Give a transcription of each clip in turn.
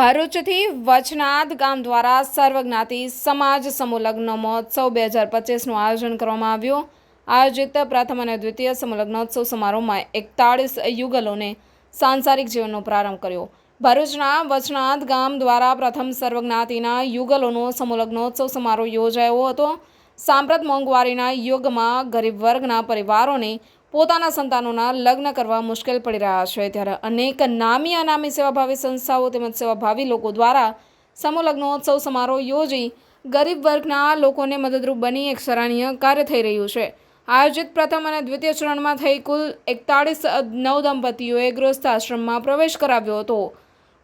ભરૂચથી વચનાદ ગામ દ્વારા સર્વજ્ઞાતિ સમાજ સમૂહ મહોત્સવ બે હજાર પચીસનું આયોજન કરવામાં આવ્યું. આયોજિત પ્રથમ અને દ્વિતીય સમૂહ લગ્નોત્સવ સમારોહમાં એકતાળીસ યુગલોને સાંસારિક જીવનનો પ્રારંભ કર્યો. ભરૂચના વચનાદ ગામ દ્વારા પ્રથમ સર્વજ્ઞાતિના યુગલોનો સમૂહલગ્નોત્સવ સમારોહ યોજાયો હતો. સાંપ્રત મોંઘવારીના યુગમાં ગરીબ વર્ગના પરિવારોને પોતાના સંતાનોના લગ્ન કરવા મુશ્કેલ પડી રહ્યા છે. ત્યારે અનેક નામી અનામી સેવાભાવી સંસ્થાઓ તેમજ સેવાભાવી લોકો દ્વારા સમૂહ લગ્નોત્સવ સમારોહ યોજી ગરીબ વર્ગના લોકોને મદદરૂપ બની એક સરાહનીય કાર્ય થઈ રહ્યું છે. આયોજિત પ્રથમ અને દ્વિતીય ચરણમાં થઈ કુલ એકતાળીસ નવ દંપતીઓએ ગૃહસ્થ આશ્રમમાં પ્રવેશ કરાવ્યો હતો.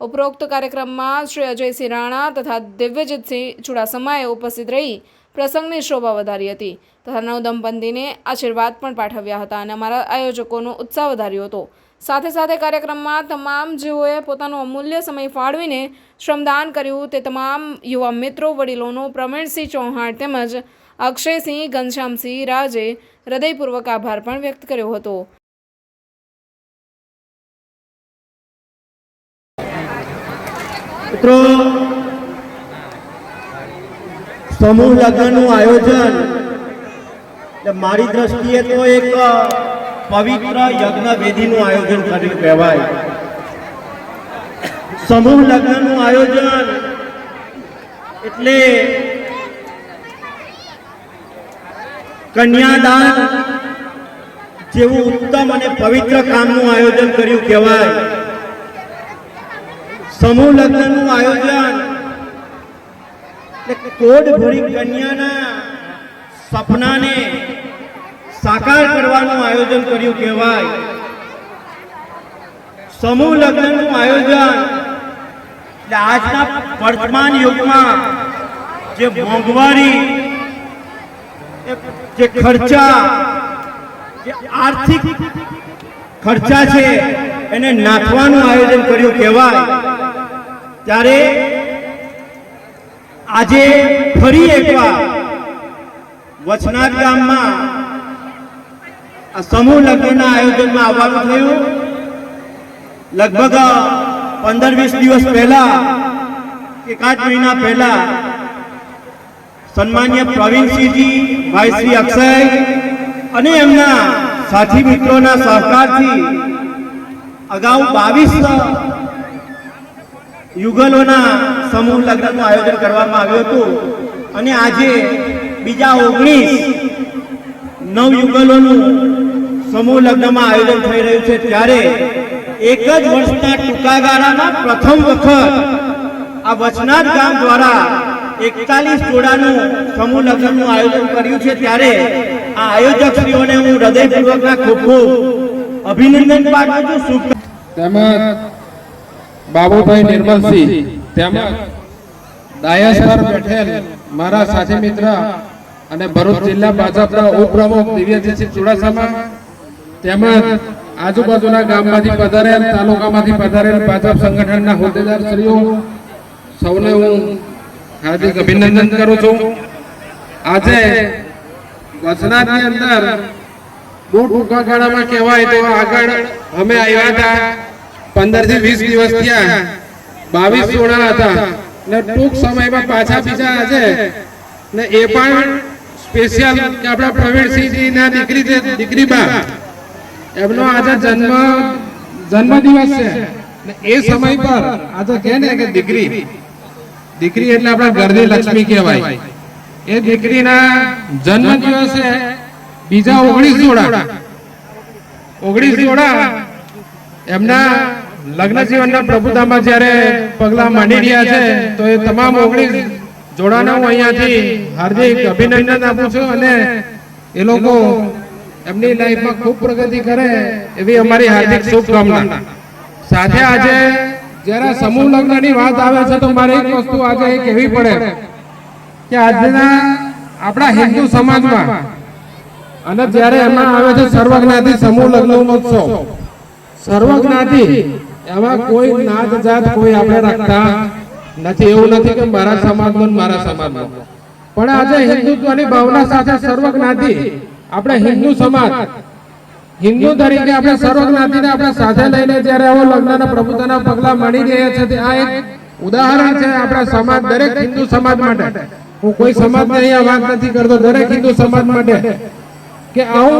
ઉપરોક્ત કાર્યક્રમમાં શ્રી અજયસિંહ રાણા તથા દિવ્યજીતસિંહ ચુડાસમાએ ઉપસ્થિત રહી પ્રસંગની શોભા વધારી હતી. તથા નવ દંપતીને આશીર્વાદ પણ પાઠવ્યા હતા અને અમારા આયોજકોનો ઉત્સાહ વધાર્યો હતો. સાથે સાથે કાર્યક્રમમાં તમામ જેઓએ પોતાનો અમૂલ્ય સમય ફાળવીને શ્રમદાન કર્યું તે તમામ યુવા મિત્રો, વડીલોનો પ્રવીણસિંહ ચૌહાણ તેમજ અક્ષયસિંહ, ઘનશ્યામસિંહ, રાજે હૃદયપૂર્વક આભાર પણ વ્યક્ત કર્યો હતો. મિત્રો સમૂહ લગ્નનું આયોજન. મારી દ્રષ્ટિએ તો એક પવિત્ર યજ્ઞ વેદીનું આયોજન કર્યું કહેવાય. સમૂહ લગ્નનું આયોજન એટલે કન્યાદાન જેવું ઉત્તમ અને પવિત્ર કામનું આયોજન કર્યું કહેવાય. સમૂહ લગ્નનું આયોજન કોડ ભરી કન્યાના સપનાને સાકાર કરવાનું આયોજન કર્યું કહેવાય. સમૂહ લગ્નનું આયોજન એટલે આજના વર્તમાન યુગમાં જે મોંઘવારી, જે ખર્ચા, જે આર્થિક ખર્ચા છે, એને નાખવાનું આયોજન કર્યું કહેવાય. ત્યારે આજે ફરી એકવાર વચનાથ ગામમાં આ સમૂહ લગ્નના આયોજનમાં આવવાનું થયું. લગભગ પંદર વીસ દિવસ પહેલા એકાદ મહિના પહેલા સન્માન્ય પ્રવીણસિંહજી ભાઈ શ્રી અક્ષય અને એમના સાથી મિત્રોના સહકારથી અગાઉ બાવીસ યુગલોના સમૂહ લગ્નનું આયોજન કરવામાં આવ્યું હતું. અને આજે બીજા ઓગણીસ નવ યુગલોનું સમૂહ લગ્નમાં આયોજન થઈ રહ્યું છે. ત્યારે એક જ વર્ષના ટૂંકા પ્રથમ વખત આ વચનાથ ગામ દ્વારા એકતાલીસ જોડાનું સમૂહ લગ્નનું આયોજન કર્યું છે. ત્યારે આ આયોજકશ્રીઓને હું હૃદયપૂર્વકના ખૂબ ખૂબ અભિનંદન પાઠવું છું. શુભ તેમજ બાબુભાઈ નિર્મલસિંહ. તેમજ ડાયસ પર બેઠેલ મારા સાથી મિત્ર અને ભરૂચ જિલ્લા ભાજપના ઉપપ્રમુખ દિવ્યજીસિંહ ચુડાસમા તેમજ આજુબાજુના ગામમાંથી પધારેલ તાલુકામાંથી પધારેલ ભાજપ સંગઠનના હોદ્દેદાર શ્રીઓ સૌને હું હાર્દિક અભિનંદન કરું છું. આજે વચનાની અંદર બહુ ટૂંકા ગાળામાં કહેવાય તો આગળ અમે આવ્યા હતા. પંદરથી વીસ દિવસ થયા. બાવીસ સોળા હતા. ને ટૂંક સમયમાં પાછા બીજા છે ને એ પણ સ્પેશિયલ કે આપણા પ્રવીણસિંહજી ના દીકરી દીકરી બા. એમનો આજે જન્મ, જન્મદિવસ છે. ને એ સમય પર આજે કહે ને કે દીકરી. દીકરી એટલે આપણા ઘરની લક્ષ્મી કહેવાય. એ દીકરીના જન્મ દિવસે બીજા ઓગણીસ જોડા ઓગણીસ જોડા એમના લગ્ન જીવનના પ્રભુતામાં જ્યારે પગલા માંડી રહ્યા છે, તો એ તમામ ઓગણીસ જોડાને હું અહીંયાથી હાર્દિક અભિનંદન આપું છું અને એ લોકો એમની લાઈફમાં ખૂબ પ્રગતિ કરે એવી અમારી હાર્દિક શુભકામના. સાથે આજે જ્યારે સમૂહ લગ્નની વાત આવે છે, તો મારે એક વસ્તુ આજે એ કહેવી પડે કે આજના આપણા હિન્દુ સમાજમાં અને જ્યારે એમાં આવે છે, સર્વજ્ઞાતિ સમૂહ લગ્ન ઉત્સવ સર્વજ્ઞાતિ એમાં કોઈ નાત જાત કોઈ આપણે રાખતા નથી. એવું નથી કે મારા સમાજમાં મારા સમાજમાં. પણ આજે હિન્દુત્વની ભાવના સાથે સર્વજ્ઞાતિ, આપણે હિન્દુ સમાજ, હિન્દુ તરીકે આપણે સર્વજ્ઞાતિને આપણે સાથે લઈને જ્યારે આવો લગ્નના પ્રભુતાના પગલા માની રહ્યા છે આ એક ઉદાહરણ છે આપણા સમાજ, દરેક હિન્દુ સમાજ માટે. હું કોઈ સમાજને અહીંયા વાત નથી કરતો, દરેક હિન્દુ સમાજ માટે. કે આવું